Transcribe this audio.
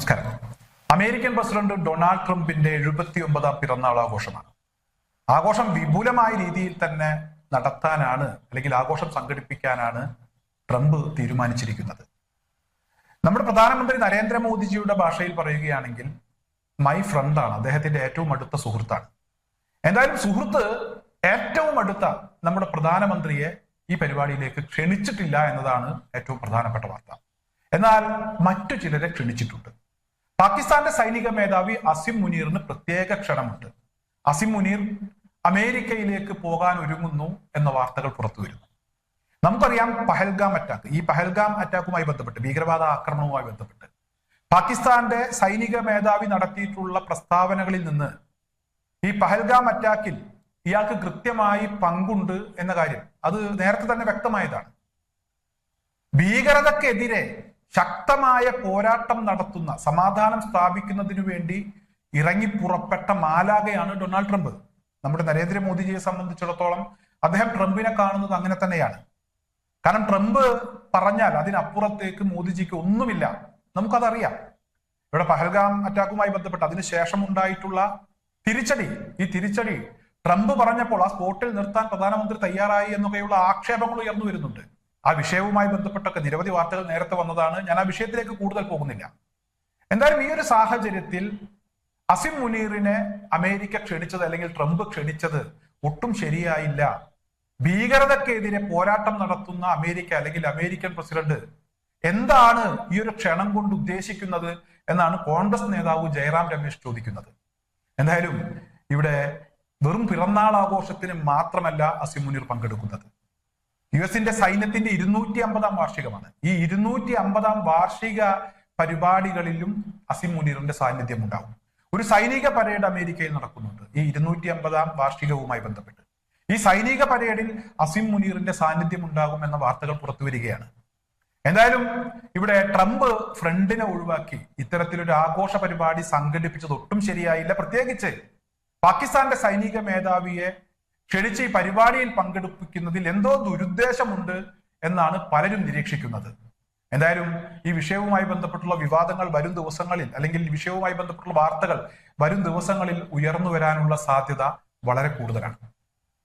നമസ്കാരം. American president Donald ട്രംപിന്റെ എഴുപത്തി ഒമ്പതാം പിറന്നാൾ ആഘോഷമാണ്. ആഘോഷം വിപുലമായ രീതിയിൽ തന്നെ നടത്താനാണ് അല്ലെങ്കിൽ ആഘോഷം സംഘടിപ്പിക്കാനാണ് ട്രംപ് തീരുമാനിച്ചിരിക്കുന്നത്. നമ്മുടെ പ്രധാനമന്ത്രി നരേന്ദ്രമോദിജിയുടെ ഭാഷയിൽ പറയുകയാണെങ്കിൽ മൈ ഫ്രണ്ടാണ് അദ്ദേഹത്തിന്റെ ഏറ്റവും അടുത്ത സുഹൃത്താണ്. എന്തായാലും സുഹൃത്ത് ഏറ്റവും അടുത്ത നമ്മുടെ പ്രധാനമന്ത്രിയെ ഈ പരിപാടിയിലേക്ക് ക്ഷണിച്ചിട്ടില്ല എന്നതാണ് ഏറ്റവും പ്രധാനപ്പെട്ട വാർത്ത. എന്നാൽ മറ്റു ചിലരെ ക്ഷണിച്ചിട്ടുണ്ട്. പാകിസ്ഥാന്റെ സൈനിക മേധാവി അസിം മുനീറിന് പ്രത്യേക ക്ഷണമുണ്ട്. അസിം മുനീർ അമേരിക്കയിലേക്ക് പോകാൻ ഒരുങ്ങുന്നു എന്ന വാർത്തകൾ പുറത്തു വരുന്നു. നമുക്കറിയാം പഹൽഗാം അറ്റാക്ക്. ഈ പഹൽഗാം അറ്റാക്കുമായി ബന്ധപ്പെട്ട് ഭീകരവാദ ആക്രമണവുമായി ബന്ധപ്പെട്ട് പാകിസ്ഥാന്റെ സൈനിക മേധാവി നടത്തിയിട്ടുള്ള പ്രസ്താവനകളിൽ നിന്ന് ഈ പഹൽഗാം അറ്റാക്കിൽ ഇയാൾക്ക് കൃത്യമായി പങ്കുണ്ട് എന്ന കാര്യം അത് നേരത്തെ തന്നെ വ്യക്തമായതാണ്. ഭീകരതക്കെതിരെ ശക്തമായ പോരാട്ടം നടത്തുന്ന സമാധാനം സ്ഥാപിക്കുന്നതിനു വേണ്ടി ഇറങ്ങിപ്പുറപ്പെട്ട മാലാകയാണ് ഡൊണാൾഡ് ട്രംപ്. നമ്മുടെ നരേന്ദ്രമോദിജിയെ സംബന്ധിച്ചിടത്തോളം അദ്ദേഹം ട്രംപിനെ കാണുന്നത് അങ്ങനെ തന്നെയാണ്. കാരണം ട്രംപ് പറഞ്ഞാൽ അതിനപ്പുറത്തേക്ക് മോദിജിക്ക് ഒന്നുമില്ല. നമുക്കതറിയാം. ഇവിടെ പഹൽഗാം അറ്റാക്കുമായി ബന്ധപ്പെട്ട് അതിനുശേഷം ഉണ്ടായിട്ടുള്ള തിരിച്ചടി. ഈ തിരിച്ചടി ട്രംപ് പറഞ്ഞപ്പോൾ ആ സ്പോട്ടിൽ നിർത്താൻ പ്രധാനമന്ത്രി തയ്യാറായി എന്നൊക്കെയുള്ള ആക്ഷേപങ്ങൾ ഉയർന്നു വരുന്നുണ്ട്. ആ വിഷയവുമായി ബന്ധപ്പെട്ടൊക്കെ നിരവധി വാർത്തകൾ നേരത്തെ വന്നതാണ്. ഞാൻ ആ വിഷയത്തിലേക്ക് കൂടുതൽ പോകുന്നില്ല. എന്തായാലും ഈ ഒരു സാഹചര്യത്തിൽ അസിം മുനീറിനെ അമേരിക്ക ക്ഷണിച്ചത് അല്ലെങ്കിൽ ട്രംപ് ക്ഷണിച്ചത് ഒട്ടും ശരിയായില്ല. ഭീകരതക്കെതിരെ പോരാട്ടം നടത്തുന്ന അമേരിക്ക അല്ലെങ്കിൽ അമേരിക്കൻ പ്രസിഡന്റ് എന്താണ് ഈ ഒരു ക്ഷണം കൊണ്ട് ഉദ്ദേശിക്കുന്നത് എന്നാണ് കോൺഗ്രസ് നേതാവ് ജയറാം രമേശ് ചോദിക്കുന്നത്. എന്തായാലും ഇവിടെ വെറും പിറന്നാൾ ആഘോഷത്തിന് മാത്രമല്ല അസിം മുനീർ പങ്കെടുക്കുന്നത്. യു എസിന്റെ സൈന്യത്തിന്റെ ഇരുന്നൂറ്റി അമ്പതാം വാർഷികമാണ്. ഈ ഇരുന്നൂറ്റി അമ്പതാം വാർഷിക പരിപാടികളിലും അസിം മുനീറിന്റെ സാന്നിധ്യം ഉണ്ടാവും ഒരു സൈനിക പരേഡ് അമേരിക്കയിൽ നടക്കുന്നുണ്ട്. ഈ ഇരുന്നൂറ്റി അമ്പതാം വാർഷികവുമായി ബന്ധപ്പെട്ട്. ഈ സൈനിക പരേഡിൽ അസിം മുനീറിന്റെ സാന്നിധ്യം ഉണ്ടാകും എന്ന വാർത്തകൾ പുറത്തു വരികയാണ്. എന്തായാലും ഇവിടെ ട്രംപ് ഫ്രണ്ടിനെ ഒഴിവാക്കി. ഇത്തരത്തിലൊരു ആഘോഷ പരിപാടി സംഘടിപ്പിച്ചത് ഒട്ടും ശരിയായില്ല. പ്രത്യേകിച്ച് പാകിസ്ഥാന്റെ സൈനിക മേധാവിയെ ക്ഷണിച്ച് ഈ പരിപാടിയിൽ പങ്കെടുപ്പിക്കുന്നതിൽ എന്തോ ദുരുദ്ദേശമുണ്ട് എന്നാണ് പലരും നിരീക്ഷിക്കുന്നത്. എന്തായാലും ഈ വിഷയവുമായി ബന്ധപ്പെട്ടുള്ള വിവാദങ്ങൾ വരും ദിവസങ്ങളിൽ അല്ലെങ്കിൽ വിഷയവുമായി ബന്ധപ്പെട്ടുള്ള വാർത്തകൾ വരും ദിവസങ്ങളിൽ ഉയർന്നു വരാനുള്ള സാധ്യത വളരെ കൂടുതലാണ്.